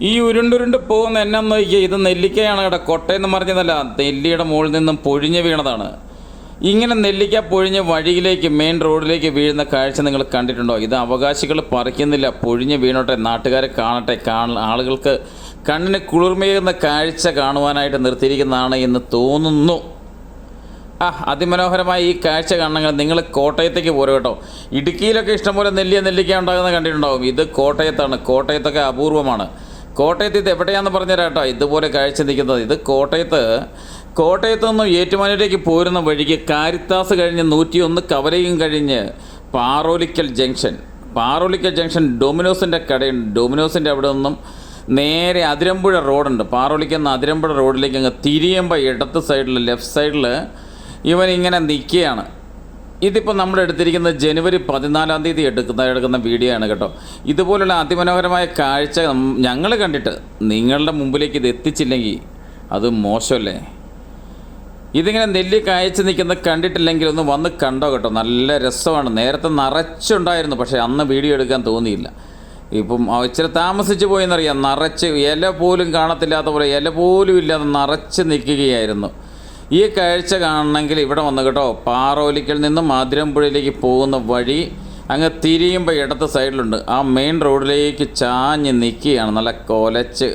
ഈ ഉരുണ്ടുരുണ്ട് പോകുന്ന എന്നെ നോക്കിയാൽ ഇത് നെല്ലിക്കയാണ് ഇവിടെ കൊട്ടയെന്ന് പറഞ്ഞതല്ല നെല്ലിയുടെ മുകളിൽ നിന്നും പൊഴിഞ്ഞ് വീണതാണ്. ഇങ്ങനെ നെല്ലിക്ക പൊഴിഞ്ഞ് വഴിയിലേക്ക് മെയിൻ റോഡിലേക്ക് വീഴുന്ന കാഴ്ച നിങ്ങൾ കണ്ടിട്ടുണ്ടോ? ഇത് അവകാശികൾ പറിക്കുന്നില്ല. പൊഴിഞ്ഞ് വീണോട്ടെ നാട്ടുകാരെ കാണട്ടെ കാണ ആളുകൾക്ക് കണ്ണിന് കുളിർമയേകുന്ന കാഴ്ച കാണുവാനായിട്ട് നിർത്തിയിരിക്കുന്നതാണ് എന്ന് തോന്നുന്നു. ആ അതിമനോഹരമായ ഈ കാഴ്ച കാണണമെങ്കിൽ നിങ്ങൾ കോട്ടയത്തേക്ക് പോരും കേട്ടോ. ഇടുക്കിയിലൊക്കെ ഇഷ്ടംപോലെ നെല്ലിയ നെല്ലിക്ക ഉണ്ടാകുന്ന കണ്ടിട്ടുണ്ടാവും. ഇത് കോട്ടയത്താണ്. കോട്ടയത്തൊക്കെ അപൂർവമാണ്. കോട്ടയത്ത് ഇത് എവിടെയാണെന്ന് പറഞ്ഞുതരാട്ടോ. ഇതുപോലെ കാഴ്ച നിൽക്കുന്നത്. ഇത് കോട്ടയത്ത് കോട്ടയത്ത് നിന്നും ഏറ്റുമാനൂരേക്ക് പോരുന്ന വഴിക്ക് കാരിത്താസ് കഴിഞ്ഞ് നൂറ്റിയൊന്ന് കവലയും കഴിഞ്ഞ് പാറോലിക്കൽ ജംഗ്ഷൻ. പാറോലിക്കൽ ജംഗ്ഷൻ ഡൊമിനോസിന്റെ കടയുണ്ട്. ഡൊമിനോസിന്റെ അവിടെ നിന്നും നേരെ അതിരമ്പുഴ റോഡുണ്ട്. പാറോലിക്കൽ നിന്ന് അതിരമ്പുഴ റോഡിലേക്ക് അങ്ങ് തിരിയുമ്പോൾ ഇടത്ത് സൈഡിൽ ലെഫ്റ്റ് സൈഡിൽ ഇവൻ ഇങ്ങനെ നിൽക്കുകയാണ്. ഇതിപ്പോൾ നമ്മൾ എടുത്തിരിക്കുന്നത് ജനുവരി പതിനാലാം തീയതി എടുക്കുന്ന എടുക്കുന്ന വീഡിയോ ആണ് കേട്ടോ. ഇതുപോലുള്ള അതിമനോഹരമായ കാഴ്ച ഞങ്ങൾ കണ്ടിട്ട് നിങ്ങളുടെ മുമ്പിലേക്ക് ഇത് എത്തിച്ചില്ലെങ്കിൽ അത് മോശമല്ലേ? ഇതിങ്ങനെ നെല്ല് കായച്ച് നിൽക്കുന്നത് കണ്ടിട്ടില്ലെങ്കിൽ ഒന്ന് വന്ന് കണ്ടോ കേട്ടോ. നല്ല രസമാണ്. നേരത്തെ നിറച്ചുണ്ടായിരുന്നു പക്ഷേ അന്ന് വീഡിയോ എടുക്കാൻ തോന്നിയില്ല. ഇപ്പം ഇച്ചിരി താമസിച്ച് പോയെന്നറിയാം. നിറച്ച് ഇല പോലും കാണത്തില്ലാത്ത പോലെ ഇല പോലും ഇല്ലാതെ നിറച്ച് നിൽക്കുകയായിരുന്നു. ഈ കാഴ്ച കാണണമെങ്കിൽ ഇവിടെ വന്ന് കേട്ടോ പാറോലിക്കൽ നിന്നും മാതിരമ്പുഴയിലേക്ക് പോകുന്ന വഴി അങ്ങ് തിരിയുമ്പോൾ ഇടത്ത് സൈഡിലുണ്ട്. ആ മെയിൻ റോഡിലേക്ക് ചാഞ്ഞ് നിൽക്കുകയാണ് നല്ല കൊലച്ച്.